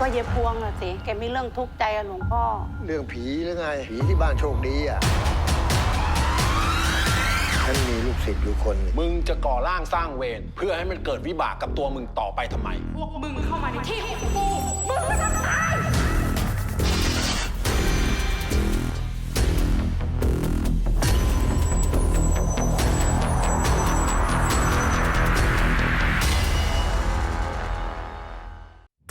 ก็เย็บพวงอะสิแกมีเรื่องทุกข์ใจอะหลวงพ่อ เรื่องผีหรือไง ผีที่บ้านโชคดีอะฉันมีลูกศิษย์อยู่คนหนึ่งมึงจะก่อร่างสร้างเวรเพื่อให้มันเกิดวิบากกับตัวมึงต่อไปทำไม พวกมึงเข้ามาในที่ของกู มึงก็ต้องตาย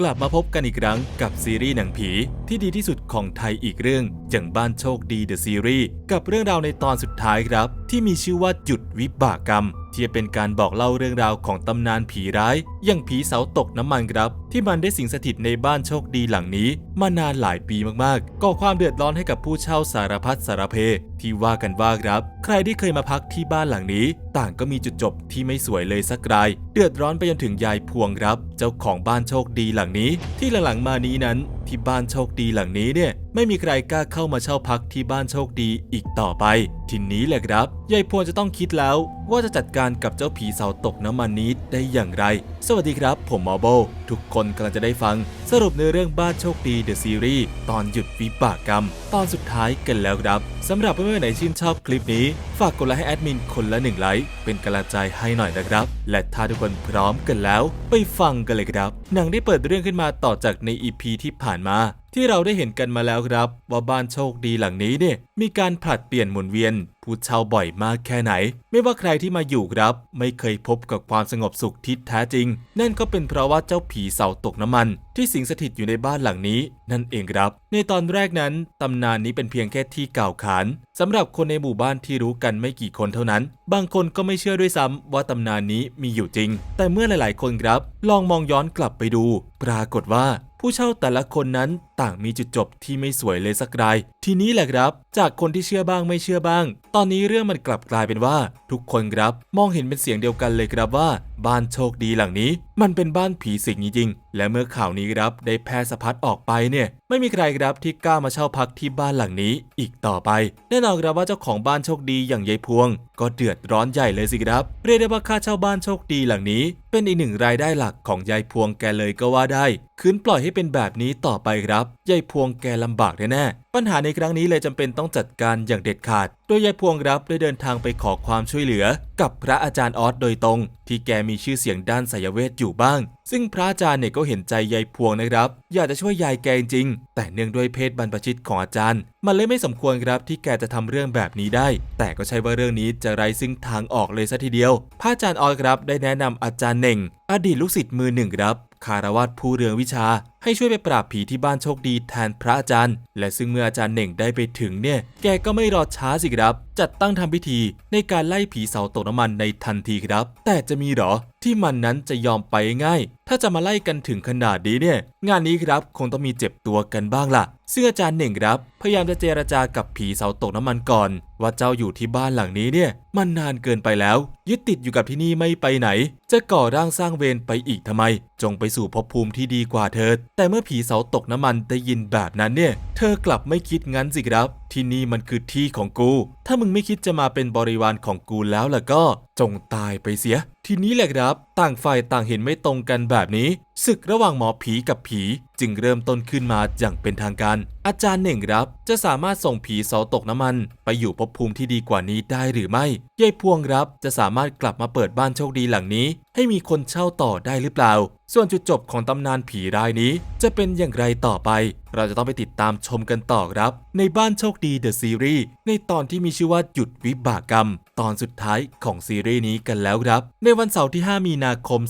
กลับมาพบกันอีกครั้งกับซีรีส์หนังผีที่ดีที่สุดของไทยอีกเรื่องอย่างบ้านโชคดีเดอะซีรีส์กับเรื่องราวในตอนสุดท้ายครับ ที่มีชื่อว่าจุดวิบากกรรม ที่จะเป็นการบอกเล่าเรื่องราวของตำนานผีร้ายอย่างผีเสาตกน้ำมันครับ ที่มันได้สิงสถิตในบ้านโชคดีหลังนี้ มานานหลายปีมากๆก่อความเดือดร้อนให้กับผู้เช่าสารพัดสารเพ ที่ว่ากันว่าครับ ใครที่เคยมาพักที่บ้านหลังนี้ ต่างก็มีจุดจบที่ไม่สวยเลยสักราย เดือดร้อนไปจนถึงยายพวงครับ เจ้าของบ้านโชคดีหลังนี้ ที่หลังๆมานี้นั้นที่บ้านโชคดีหลังนี้เนี่ยไม่มีใครกล้าเข้ามาเช่าพักที่บ้านโชคดีอีกต่อไป ทีนี้แหละครับยายพวงจะต้องคิดแล้ว ว่าจะจัดการกับเจ้าผีเสาตกน้ำมันนี้ได้อย่างไร สวัสดีครับ ผมมอโบทุกคนกำลังจะได้ฟัง สรุปในเรื่องบ้านโชคดีเดอะซีรีส์ตอนหยุดวิบากกรรม ตอนสุดท้ายกันแล้วครับสำหรับเพื่อนๆไหนชื่นชอบคลิปนี้ ฝากกดไลค์ให้แอดมินคนละหนึ่งไลค์เป็นกำลังใจให้หน่อยนะครับ และถ้าทุกคนพร้อมกันแล้ว ไปฟังกันเลยครับหนังได้เปิดเรื่องขึ้นมาต่อจากในอีพีที่ผ่านมาที่เราได้เห็นกันมาแล้วครับ ว่าบ้านโชคดีหลังนี้เนี่ยมีการผลัดเปลี่ยนหมุนเวียน ผู้เช่าบ่อยมากแค่ไหน ไม่ว่าใครที่มาอยู่ครับ ไม่เคยพบกับความสงบสุขที่แท้จริง นั่นก็เป็นเพราะว่าเจ้าผีเสาตกน้ำมัน ที่สิงสถิตอยู่ในบ้านหลังนี้ นั่นเองครับ ในตอนแรกนั้นตำนานนี้เป็นเพียงแค่ที่กล่าวขานสำหรับคนในหมู่บ้านที่รู้กันไม่กี่คนเท่านั้น บางคนก็ไม่เชื่อด้วยซ้ำว่าตำนานนี้มีอยู่จริง แต่เมื่อหลาย ๆ คนครับ ลองมองย้อนกลับไปดู ปรากฏว่า ผู้เช่าแต่ละคนนั้นต่างมีจุดจบที่ไม่สวยเลยสักราย ทีนี้แหละครับ จากคนที่เชื่อบ้างไม่เชื่อบ้าง ตอนนี้เรื่องมันกลับกลายเป็นว่า ทุกคนครับมองเห็นเป็นเสียงเดียวกันเลยครับว่า บ้านโชคดีหลังนี้ มันเป็นบ้านผีสิงจริงๆและเมื่อข่าวนี้ครับได้แพร่สะพัดออกไปเนี่ย ไม่มีใครครับที่กล้ามาเช่าพักที่บ้านหลังนี้ อีกต่อไป แน่นอนครับว่าเจ้าของบ้านโชคดีอย่างยายพวงก็เดือดร้อนใหญ่เลยสิครับ เรียกได้ว่าค่าเช่าบ้านโชคดีหลังนี้ เป็นอีกหนึ่งรายได้หลักของยายพวงแกเลยก็ว่าได้ คืนปล่อยให้เป็นแบบนี้ต่อไปครับ ยายพวงแกลำบากแน่ ปัญหาในครั้งนี้เลยจำเป็นต้องจัดการอย่างเด็ดขาด โดยยายพวงครับได้เดินทางไปขอความช่วยเหลือ กับพระอาจารย์ออสโดยตรง ที่แกมีชื่อเสียงด้านไสยเวทอยู่บ้าง ซึ่งพระอาจารย์เนี่ยก็เห็นใจยายพวงนะครับ อยากจะช่วยยายแกจริง แต่เนื่องด้วยเพศบรรพชิตของอาจารย์ มันเลยไม่สมควรครับที่แกจะทำเรื่องแบบนี้ได้ แต่ก็ใช่ว่าเรื่องนี้จะไร้ซึ่งทางออกเลยซะทีเดียว พระอาจารย์ออสครับได้แนะนำอาจารย์เน่ง อดีตลูกศิษย์มือหนึ่งครับคารวาสผู้เรืองวิชา ให้ช่วยไปปราบผีที่บ้านโชคดีแทนพระอาจารย์ และซึ่งเมื่ออาจารย์เน่งได้ไปถึงเนี่ย แกก็ไม่รอช้าสิครับ จัดตั้งทำพิธีในการไล่ผีเสาตกน้ำมันในทันทีครับ แต่จะมีหรอที่มันนั้นจะยอมไปง่าย ถ้าจะมาไล่กันถึงขนาดนี้เนี่ย งานนี้ครับคงต้องมีเจ็บตัวกันบ้างล่ะ ซึ่งอาจารย์เน่งครับ พยายามจะเจรจากับผีเสาตกน้ำมันก่อน ว่าเจ้าอยู่ที่บ้านหลังนี้เนี่ย มันนานเกินไปแล้ว ยึดติดอยู่กับที่นี่ไม่ไปไหน จะก่อร่างสร้างเวรไปอีกทำไม จงไปสู่ภพภูมิที่ดีกว่าเถิดแต่เมื่อผีเสาตกน้ำมันได้ยินแบบนั้นเนี่ย เธอกลับไม่คิดงั้นสิครับ ที่นี่มันคือที่ของกู ถ้ามึงไม่คิดจะมาเป็นบริวารของกูแล้วล่ะก็จงตายไปเสีย ทีนี้แหละครับ ต่างฝ่ายต่างเห็นไม่ตรงกันแบบนี้ ศึกระหว่างหมอผีกับผีจึงเริ่มต้นขึ้นมาอย่างเป็นทางการ อาจารย์เน่งครับ จะสามารถส่งผีเสาตกน้ำมัน ไปอยู่ภพภูมิที่ดีกว่านี้ได้หรือไม่ยายพวงครับจะสามารถกลับมาเปิดบ้านโชคดีหลังนี้ ให้มีคนเช่าต่อได้หรือเปล่า ส่วนจุดจบของตำนานผีรายนี้ จะเป็นอย่างไรต่อไป เราจะต้องไปติดตามชมกันต่อครับ ในบ้านโชคดีเดอะซีรีส์ในตอนที่มีชื่อว่าหยุดวิบากกรรม ตอนสุดท้ายของซีรีส์นี้กันแล้วครับ ในวันเสาร์ที่ 5 มีนาคม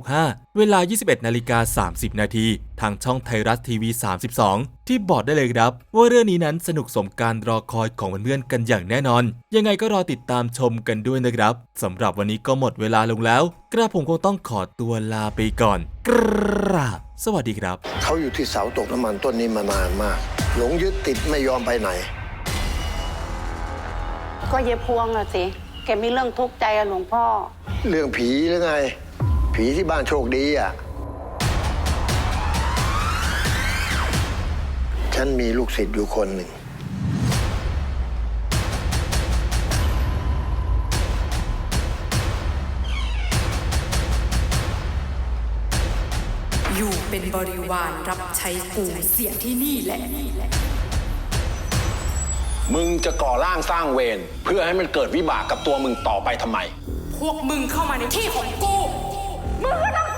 2565 เวลา 21นาฬิกา30 นาที ทางช่องไทยรัฐทีวี 32 ที่บอกได้เลยครับ ว่าเรื่องนี้นั้นสนุกสมการรอคอยของเพื่อนๆกันอย่างแน่นอน ยังไงก็รอติดตามชมกันด้วยนะครับสำหรับวันนี้ก็หมดเวลาลงแล้ว กระผมคงต้องขอตัวลาไปก่อน กราบ สวัสดีครับ เขาอยู่ที่เสาตกน้ำมันต้นนี้มานานมาก หลงยึดติดไม่ยอมไปไหน ก็เย็บพวงอะสิแกมีเรื่องทุกข์ใจอะหลวงพ่อ เรื่องผีหรือไง ผีที่บ้านโชคดีอะ ฉันมีลูกศิษย์อยู่คนหนึ่ง อยู่เป็นบริวารรับใช้กูเสียที่นี่แหละ มึงจะก่อร่างสร้างเวรเพื่อให้มันเกิดวิบากกับตัวมึงต่อไปทำไม พวกมึงเข้ามาในที่ของกู มึงก็ต้อง